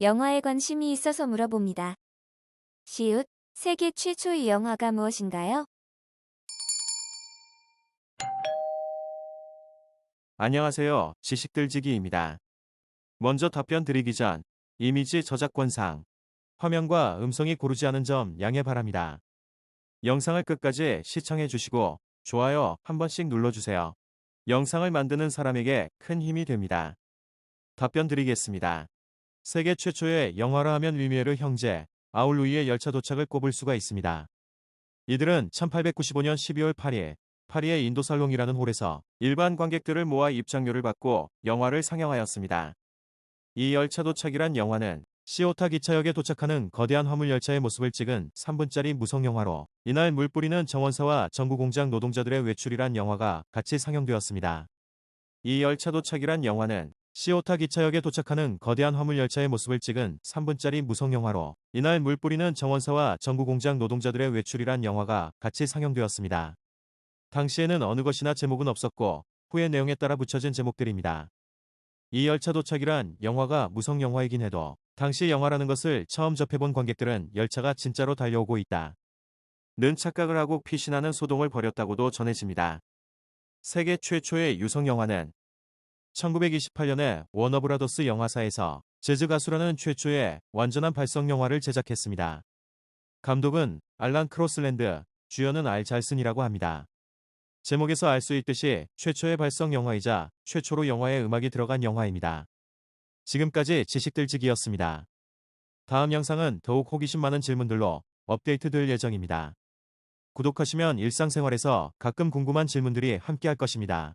영화에 관심이 있어서 물어봅니다. 시읒, 세계 최초의 영화가 무엇인가요? 안녕하세요. 지식들지기입니다. 먼저 답변 드리기 전 이미지 저작권상 화면과 음성이 고르지 않은 점 양해 바랍니다. 영상을 끝까지 시청해 주시고 좋아요 한 번씩 눌러주세요. 영상을 만드는 사람에게 큰 힘이 됩니다. 답변 드리겠습니다. 세계 최초의 영화라 하면 리미에르 형제, 아울루이의 열차 도착을 꼽을 수가 있습니다. 이들은 1895년 12월 8일 파리의 인도살롱이라는 홀에서 일반 관객들을 모아 입장료를 받고 영화를 상영하였습니다. 이 열차 도착이란 영화는 시오타 기차역에 도착하는 거대한 화물 열차의 모습을 찍은 3분짜리 무성 영화로 이날 물 뿌리는 정원사와 전구 공장 노동자들의 외출이란 영화가 같이 상영되었습니다. 이 열차 도착이란 영화는 시오타 기차역에 도착하는 거대한 화물 열차의 모습을 찍은 3분짜리 무성 영화로 이날 물 뿌리는 정원사와 전구 공장 노동자들의 외출이란 영화가 같이 상영되었습니다. 당시에는 어느 것이나 제목은 없었고 후의 내용에 따라 붙여진 제목들입니다. 이 열차 도착이란 영화가 무성 영화이긴 해도 당시 영화라는 것을 처음 접해본 관객들은 열차가 진짜로 달려오고 있다. 는 착각을 하고 피신하는 소동을 벌였다고도 전해집니다. 세계 최초의 유성 영화는 1928년에 워너브라더스 영화사에서 재즈 가수라는 최초의 완전한 발성 영화를 제작했습니다. 감독은 알란 크로슬랜드, 주연은 알 잘슨이라고 합니다. 제목에서 알 수 있듯이 최초의 발성 영화이자 최초로 영화에 음악이 들어간 영화입니다. 지금까지 지식들지기였습니다. 다음 영상은 더욱 호기심 많은 질문들로 업데이트 될 예정입니다. 구독하시면 일상생활에서 가끔 궁금한 질문들이 함께할 것입니다.